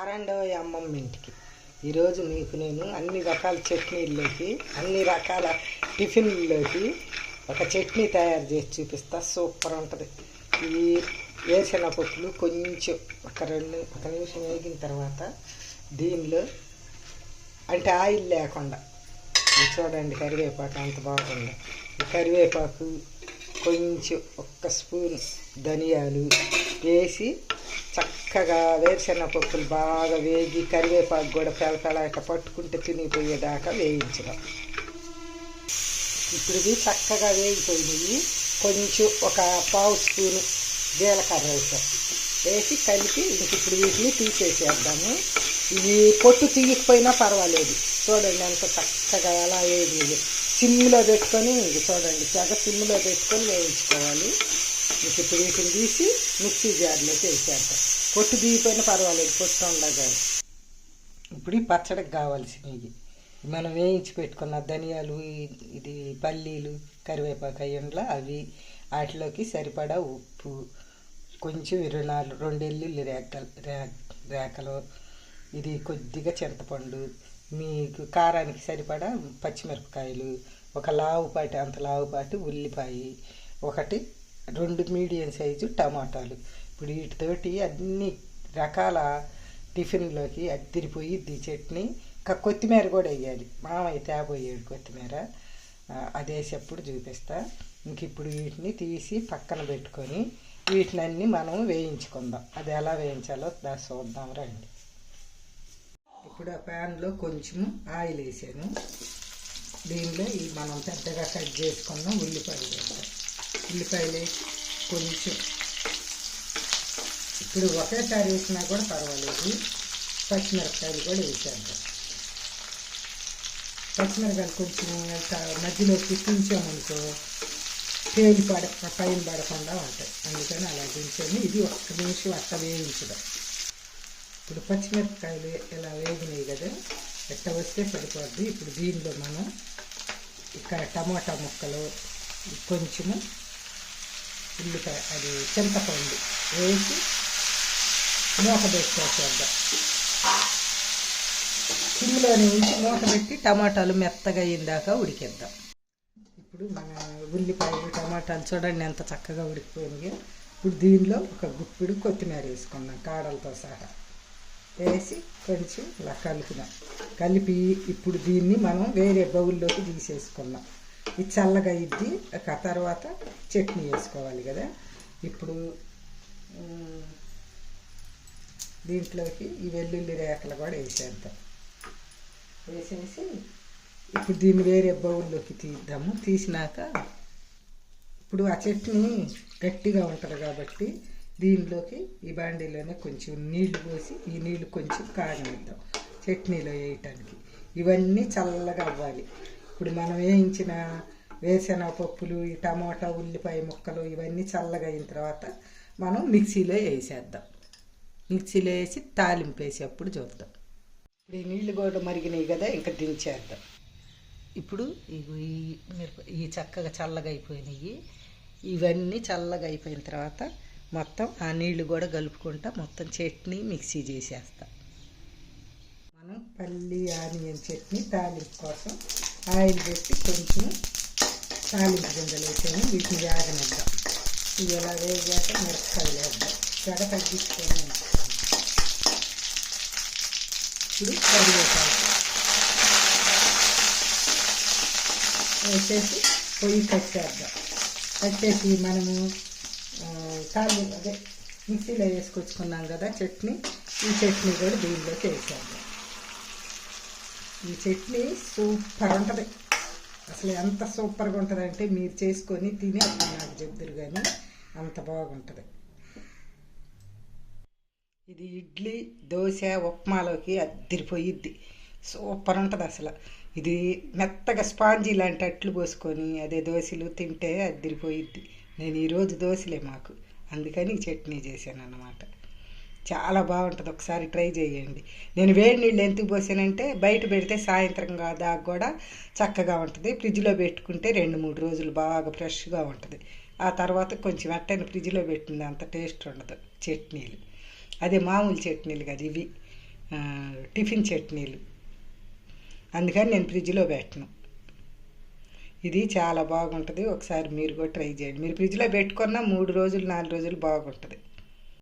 ఆరండవ అమ్మమ్మ ఇంటికి. ఈరోజు మీకు నేను అన్ని రకాల చట్నీల్లోకి అన్ని రకాల టిఫిన్లలోకి ఒక చట్నీ తయారు చేసి చూపిస్తా. సూపర్ ఉంటుంది. ఈ వేసిన పప్పులు కొంచెం ఒక రెండు ఒక నిమిషం వేగిన తర్వాత దీనిలో అంటే ఆయిల్ లేకుండా చూడండి కరివేపాకు అంత బాగుంది. ఈ కరివేపాకు కొంచెం ఒక్క స్పూన్ ధనియాలు వేసి చక్కగా వేరుశెనగ పప్పులు బాగా వేగి కరివేపాకు కూడా పెళపెళాక పట్టుకుంటే తినిపోయేదాకా వేయించడం. ఇప్పుడు ఇవి చక్కగా వేగిపోయినవి. కొంచెం ఒక పావు స్పూను జీలకర్ర వేసాం. వేసి కలిపి ఇంక ఇప్పుడు వీటిని తీసేసేద్దాము. ఇవి పొట్టు తీయకపోయినా పర్వాలేదు. చూడండి ఎంత చక్కగా ఎలా వేయలేదు సిమ్లో పెట్టుకొని చూడండి తెగ సిమ్లో పెట్టుకొని వేయించుకోవాలి. ఇంక ఇప్పుడు వీటిని తీసి మిక్సీ జార్లోకి వేసేద్దాం పొట్టు తీయకపోయినా పర్వాలేదు పొట్టు ఉండగాలి ఇప్పుడు ఈ పచ్చడికి కావాల్సినవి మనం వేయించి పెట్టుకున్న ధనియాలు ఇది పల్లీలు కరివేపాకు అయ్యండ్ల అవి వాటిలోకి సరిపడా ఉప్పు కొంచెం ఇరవై నాలుగు రెండు ఎల్లుల్లి రేకలు రే- రేకలు ఇది కొద్దిగా చింతపండు మీకు కారానికి సరిపడా పచ్చిమిరపకాయలు ఒక లావుపాటి అంత లావుపాటి ఉల్లిపాయ ఒకటి రెండు మీడియం సైజు టమాటాలు. ఇప్పుడు వీటితోటి అన్ని రకాల టిఫిన్లోకి అద్దిరిపోయిద్ది చట్నీ. ఇంకా కొత్తిమీర కూడా వేయాలి. మామయ్య తేబోయేడు కొత్తిమీర. అది వేసేప్పుడు చూపిస్తా. ఇంక ఇప్పుడు వీటిని తీసి పక్కన పెట్టుకొని వీటిని అన్నీ మనం వేయించుకుందాం. అది ఎలా వేయించాలో దాన్ని చూద్దాం రండి. ఇప్పుడు ఆ ప్యాన్లో కొంచెం ఆయిల్ వేసాను దీనిలో ఈ మనం పెద్దగా కట్ చేసుకున్న ఉల్లిపాయలు వేస్తాం ఉల్లిపాయలు కొంచెం. ఇప్పుడు ఒకేసారి వేసినా కూడా పర్వాలేదు. పచ్చిమిరపకాయలు కూడా వేసాను. పచ్చిమిరపకాయలు కొంచెం ఇట్లా మధ్యలోకి తుంచామనుకో తేలి పడ పైన పడకుండా ఉంటాయి. అందుకని అలా దించాను. ఇది ఒక్క నిమిషం అట్ట వేయించడం. ఇప్పుడు పచ్చిమిరపకాయలు ఇలా వేగినాయి కదా ఎట్ట వస్తే సరిపోద్ది. ఇప్పుడు దీనిలో మనం ఇక్కడ టమాటా ముక్కలు కొంచెము ఉల్లిపాయ అది చింతపండు వేసి మూత పెట్టేసేద్దాం. సిమ్లోనే ఉంచి మూత పెట్టి టమాటాలు మెత్తగా అయ్యిందాకా ఉడికిద్దాం. ఇప్పుడు మన ఉల్లిపాయలు టమాటాలు చూడండి ఎంత చక్కగా ఉడికిపోయింది ఇప్పుడు దీనిలో ఒక గుప్పిడు కొత్తిమీర వేసుకున్నాం కాడలతో సహా. వేసి కొంచెం ఇలా కలిపినాం. కలిపి ఇప్పుడు దీన్ని మనం వేరే బౌల్లోకి తీసేసుకుందాం ఇది చల్లగా ఇద్ది. ఆ తర్వాత చట్నీ వేసుకోవాలి కదా. ఇప్పుడు దీంట్లోకి ఈ వెల్లుల్లి రేకలు కూడా వేసేద్దాం. వేసేసి ఇప్పుడు దీన్ని వేరే బౌల్లోకి తీద్దాము. తీసినాక ఇప్పుడు ఆ చట్నీ గట్టిగా ఉంటుంది కాబట్టి దీనిలోకి ఈ బాండీలోనే కొంచెం నీళ్ళు పోసి ఈ నీళ్ళు కొంచెం కాగనిద్దాం చట్నీలో వేయటానికి. ఇవన్నీ చల్లగా అవ్వాలి. ఇప్పుడు మనం వేయించిన వేసిన పప్పులు ఈ టమాటా ఉల్లిపాయ ముక్కలు ఇవన్నీ చల్లగా అయిన తర్వాత మనం మిక్సీలో వేసేద్దాం. మిక్సీలో వేసి తాలింపు వేసేప్పుడు చూద్దాం. ఇప్పుడు ఈ నీళ్ళు కూడా మరిగినాయి కదా ఇంకా దించేద్దాం. ఇప్పుడు ఇగో ఈ మిరప ఈ చక్కగా చల్లగా అయిపోయినాయి. ఇవన్నీ చల్లగా అయిపోయిన తర్వాత మొత్తం ఆ నీళ్ళు కూడా కలుపుకుంటా మొత్తం చట్నీ మిక్సీ చేసేస్తా. మనం పల్లి ఆనియన్ చట్నీ తాలింపు కోసం ఆయిల్ పెట్టి కొంచెం తాలింపు గింజలు వేసాము వీటిని వేగనిద్దాం. ఇవి ఇలా వేగాక మిరపకాయలు వేద్దాం. జడ తగ్గించుకొని ఉంచుతాం. ఇప్పుడు కరివేపాకు. వేసేసి పొయ్యి కట్టేద్దాం. కట్టేసి మనము తాలి అదే మిక్సీలో వేసుకొచ్చుకున్నాం కదా చట్నీ ఈ చట్నీ కూడా దీనిలోకి వేసేద్దాం. ఈ చట్నీ సూపర్ ఉంటుంది అసలు ఎంత సూపర్గా ఉంటుందంటే మీరు చేసుకొని తిని అప్పుడు నాకు చెప్తురు కానీ అంత బాగుంటుంది. ఇది ఇడ్లీ దోశ ఉప్మాలోకి అద్దరిపోయిద్ది. సూపర్ ఉంటుంది అసలు. ఇది మెత్తగా స్పాంజీ లాంటి అట్లు పోసుకొని అదే దోశలు తింటే అద్దరిపోయిద్ది. నేను ఈరోజు దోశలే మాకు. అందుకని చట్నీ చేశాను అన్నమాట చాలా బాగుంటుంది. ఒకసారి ట్రై చేయండి. నేను వేడి నీళ్ళు ఎందుకు పోసానంటే బయట పెడితే సాయంత్రం దాకా కూడా చక్కగా ఉంటుంది. ఫ్రిడ్జ్లో పెట్టుకుంటే రెండు మూడు రోజులు బాగా ఫ్రెష్గా ఉంటుంది. ఆ తర్వాత కొంచెం వెట్టని ఫ్రిడ్జ్లో పెట్టింది అంత టేస్ట్ ఉండదు. చట్నీలు. అదే మామూలు చట్నీలు కదా ఇవి. టిఫిన్ చట్నీలు. అందుకని నేను ఫ్రిడ్జ్లో పెట్టను. ఇది చాలా బాగుంటుంది. ఒకసారి మీరు కూడా ట్రై చేయండి. మీరు ఫ్రిడ్జ్లో పెట్టుకున్న మూడు రోజులు నాలుగు రోజులు బాగుంటుంది.